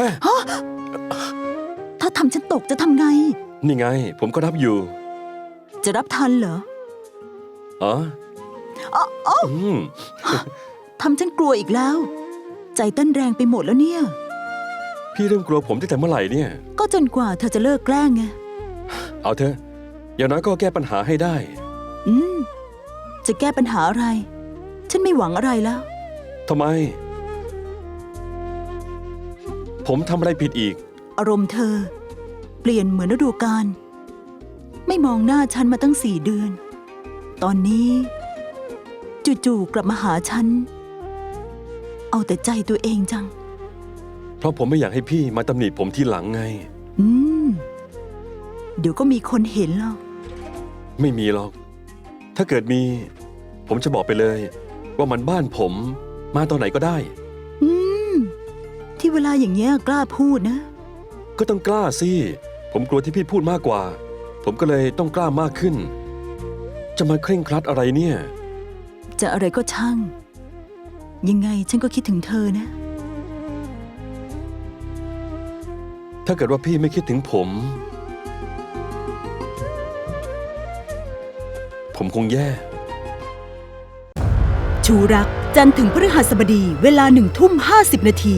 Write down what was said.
ฮะถ้าทำฉันตกจะทำไง นี่ไง ผมก็รับอยู่ จะรับทันเหรออ๋ออ๋ออ๋ออืมทำฉันกลัวอีกแล้ว ใจเต้นแรงไปหมดแล้วเนี่ย พี่เริ่มกลัวผมตั้งแต่เมื่อไหร่เนี่ย ก็จนกว่าเธอจะเลิกแกล้งไง เอาเถอะ อย่างน้อยก็แก้ปัญหาให้ได้ อืม จะแก้ปัญหาอะไร ฉันไม่หวังอะไรแล้วทำไม ผมทำอะไรผิดอีก อารมณ์เธอ เปลี่ยนเหมือนฤดูกาลไม่มองหน้าฉันมาตั้งสี่เดือน ตอนนี้ จู่ๆกลับมาหาฉัน เอาแต่ใจตัวเองจัง เพราะผมไม่อยากให้พี่มาตำหนิผมทีหลังไง อืม เดี๋ยวก็มีคนเห็นหรอก ไม่มีหรอก ถ้าเกิดมี ผมจะบอกไปเลย ว่ามันบ้านผม มาตอนไหนก็ได้อืมที่ เวลาอย่างเงี้ยกล้าพูดนะ ก็ต้องกล้าสิ ผมกลัวที่พี่พูดมากกว่า ผมก็เลยต้องกล้ามากขึ้น จะมาเคร่งครัดอะไรเนี่ย จะอะไรก็ช่าง ยังไงฉันก็คิดถึงเธอนะ ถ้าเกิดว่าพี่ไม่คิดถึงผม ผมคงแย่ ชูรัก จันทร์ถึงพฤหัสบดีเวลาหนึ่งทุ่มห้าสิบนาที